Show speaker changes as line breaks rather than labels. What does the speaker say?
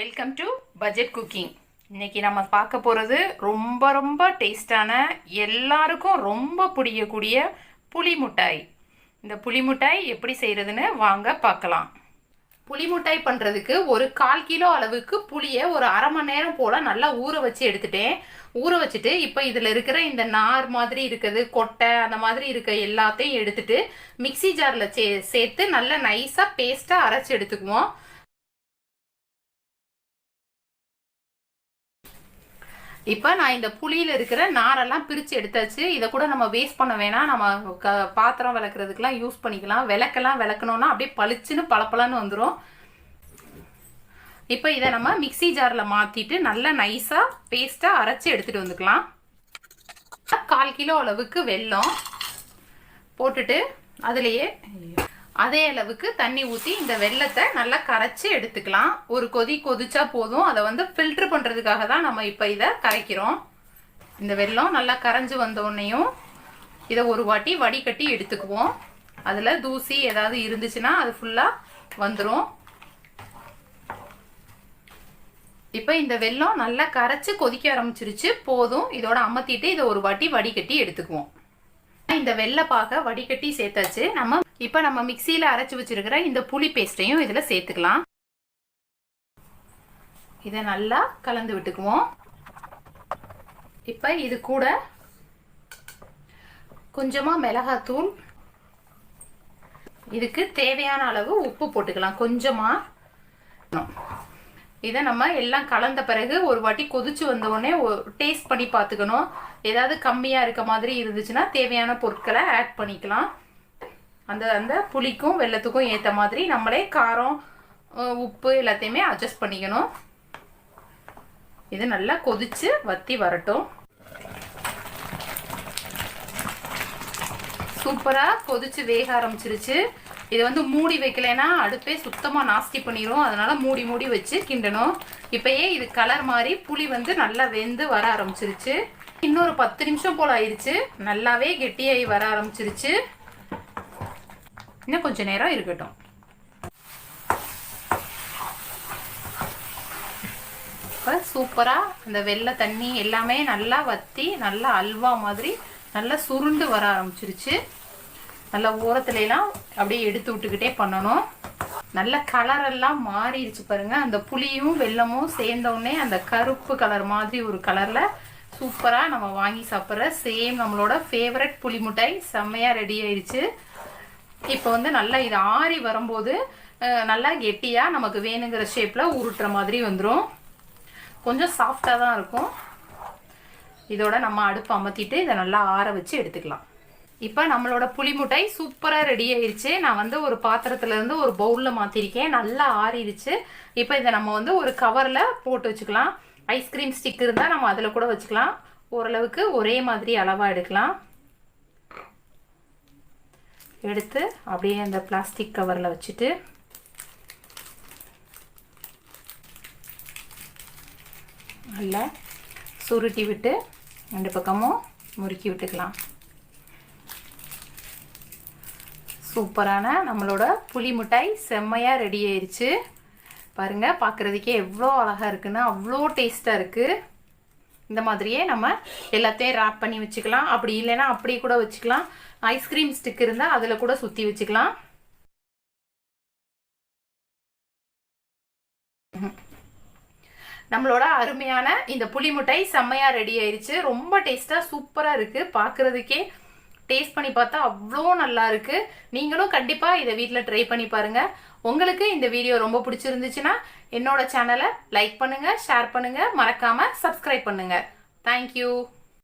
Welcome to budget cooking இன்னைக்கு நம்ம பார்க்க போகிறது ரொம்ப ரொம்ப டேஸ்டான எல்லாருக்கும் ரொம்ப பிடிக்கக்கூடிய புளி மிட்டாய். இந்த புளி மிட்டாய் எப்படி செய்கிறதுன்னு வாங்க பார்க்கலாம். புளி மிட்டாய் பண்ணுறதுக்கு ஒரு கால் கிலோ அளவுக்கு புளியை ஒரு அரை மணி நேரம் போல் நல்லா ஊற வச்சு எடுத்துட்டேன். ஊற வச்சுட்டு இப்போ இதில் இருக்கிற இந்த நார் மாதிரி இருக்குது கொட்டை அந்த மாதிரி இருக்க எல்லாத்தையும் எடுத்துட்டு மிக்ஸி ஜாரில் சே சேர்த்து நல்லா நைஸாக பேஸ்ட்டாக அரைச்சி எடுத்துக்குவோம். இப்போ நான் இந்த புளியில் இருக்கிற நாரெல்லாம் பிரித்து எடுத்தாச்சு. இதை கூட நம்ம வேஸ்ட் பண்ண வேணாம். நம்ம க பாத்திரம் விளக்குறதுக்கெலாம் யூஸ் பண்ணிக்கலாம். விளக்கெல்லாம் விளக்கணும்னா அப்படியே பளிச்சுன்னு பளபளன்னு வந்துடும் இப்போ இதை நம்ம மிக்ஸி ஜாரில் மாற்றிட்டு நல்லா நைஸாக பேஸ்ட்டாக அரைச்சி எடுத்துகிட்டு வந்துக்கலாம். கால் கிலோ அளவுக்கு வெல்லம் போட்டுட்டு அதுலேயே அதே அளவுக்கு தண்ணி ஊற்றி இந்த வெள்ளத்தை நல்லா கரைச்சி எடுத்துக்கலாம். ஒரு கொதி கொதிச்சா போதும். அதை வந்து ஃபில்ட்ரு பண்ணுறதுக்காக தான் நம்ம இப்போ இதை கரைக்கிறோம். இந்த வெள்ளம் நல்லா கரைஞ்சி வந்தோடனையும் இதை ஒரு வாட்டி வடிகட்டி எடுத்துக்குவோம். அதில் தூசி ஏதாவது இருந்துச்சுன்னா அது ஃபுல்லாக வந்துடும் இப்போ இந்த வெள்ளம் நல்லா கரைச்சி கொதிக்க ஆரம்பிச்சிருச்சு. போதும். இதோட அமர்த்திட்டு இதை ஒரு வாட்டி வடிகட்டி எடுத்துக்குவோம். இந்த வெள்ளை பாக வடிகட்டி சேர்த்தாச்சு. நம்ம இப்போ நம்ம மிக்சியில் அரைச்சி வச்சிருக்கிற இந்த புளி பேஸ்ட்டையும் இதில் சேர்த்துக்கலாம். இதை நல்லா கலந்து விட்டுக்குவோம். இப்போ இது கூட கொஞ்சமாக மிளகாத்தூள். இதுக்கு தேவையான அளவு உப்பு போட்டுக்கலாம். கொஞ்சமாக இதை நம்ம எல்லாம் கலந்த பிறகு ஒரு வாட்டி கொதிச்சு வந்த உடனே டேஸ்ட் பண்ணி பார்த்துக்கணும். ஏதாவது கம்மியாக இருக்க மாதிரி இருந்துச்சுன்னா தேவையான பொருட்களை ஆட் பண்ணிக்கலாம். அந்த அந்த புளிக்கும் வெள்ளத்துக்கும் ஏற்ற மாதிரி நம்மளே காரம் உப்பு எல்லாத்தையுமே அட்ஜஸ்ட் பண்ணிக்கணும். இது நல்லா கொதிச்சு வத்தி வரட்டும். சூப்பராக கொதிச்சு வேக ஆரம்பிச்சிருச்சு. இதை வந்து மூடி வைக்கலைன்னா அடுப்பே சுத்தமாக நாஸ்தி பண்ணிடும் அதனால் மூடி மூடி வச்சு கிண்டணும். இப்போயே இது கலர் மாதிரி புளி வந்து நல்லா வெந்து வர ஆரம்பிச்சிருச்சு. இன்னொரு பத்து நிமிஷம் போல் ஆயிடுச்சு நல்லாவே கெட்டியாகி வர ஆரம்பிச்சிருச்சு. இன்னும் கொஞ்சம் நேரம் இருக்கட்டும். இப்போ சூப்பராக அந்த வெள்ளை தண்ணி எல்லாமே நல்லா வற்றி நல்லா அல்வா மாதிரி நல்லா சுருண்டு வர ஆரம்பிச்சிருச்சு. நல்லா ஓரத்துலலாம் அப்படியே எடுத்து விட்டுக்கிட்டே பண்ணணும். நல்ல கலரெல்லாம் மாறிடுச்சு பாருங்க. அந்த புளியும் வெள்ளமும் சேர்ந்தவுடனே அந்த கருப்பு கலர் மாதிரி ஒரு கலரில் சூப்பராக நம்ம வாங்கி சாப்பிட்ற சேம் நம்மளோட ஃபேவரட் புளி மிட்டாய் செம்மையாக ரெடி ஆயிடுச்சு. இப்போ வந்து நல்லா இது ஆறி வரும்போது நல்லா கெட்டியாக நமக்கு வேணுங்கிற ஷேப்பில் உருட்டுற மாதிரி வந்துடும் கொஞ்சம் சாஃப்டாக தான் இருக்கும். இதோட நம்ம அடுப்பு அமர்த்திட்டு இதை நல்லா ஆற வச்சு எடுத்துக்கலாம். இப்போ நம்மளோட புளிமுட்டை சூப்பராக ரெடி ஆயிடுச்சு நான் வந்து ஒரு பாத்திரத்துலேருந்து ஒரு பவுலில் மாற்றிருக்கேன் நல்லா ஆறிடுச்சு. இப்போ இதை நம்ம வந்து ஒரு கவரில் போட்டு வச்சுக்கலாம். ஐஸ்கிரீம் ஸ்டிக் இருந்தால் நம்ம அதில் கூட வச்சுக்கலாம். ஓரளவுக்கு ஒரே மாதிரி அளவாக எடுக்கலாம். எடுத்து அப்படியே அந்த பிளாஸ்டிக் கவரில் வச்சுட்டு நல்லா சுருட்டி விட்டு ரெண்டு பக்கமும் முறுக்கி விட்டுக்கலாம். சூப்பரான நம்மளோட புளி மிட்டாய் செம்மையாக ரெடி ஆயிடுச்சு பாருங்கள் பார்க்குறதுக்கே எவ்வளோ அழகாக இருக்குன்னா அவ்வளோ டேஸ்ட்டாக இருக்குது இந்த மாதிரியே நம்ம எல்லாத்தையும் ரேப் பண்ணி வச்சுக்கலாம். அப்படி இல்லைன்னா அப்படியே கூட வச்சுக்கலாம். ஐஸ்கிரீம் ஸ்டிக் இருந்தால் அதில் கூட சுற்றி வச்சுக்கலாம். நம்மளோட அருமையான இந்த புளி மிட்டாய் செம்மையாக ரெடி ஆயிடுச்சு ரொம்ப டேஸ்ட்டாக சூப்பராக இருக்குது பார்க்குறதுக்கே டேஸ்ட் பண்ணி பார்த்தா அவ்வளோ நல்லா இருக்கு. நீங்களும் கண்டிப்பாக இதை வீட்டில் ட்ரை பண்ணி பாருங்க. உங்களுக்கு இந்த வீடியோ ரொம்ப பிடிச்சிருந்துச்சுன்னா என்னோட சேனலை லைக் பண்ணுங்க ஷேர் பண்ணுங்க. மறக்காம சப்ஸ்கிரைப் பண்ணுங்க. தேங்க்யூ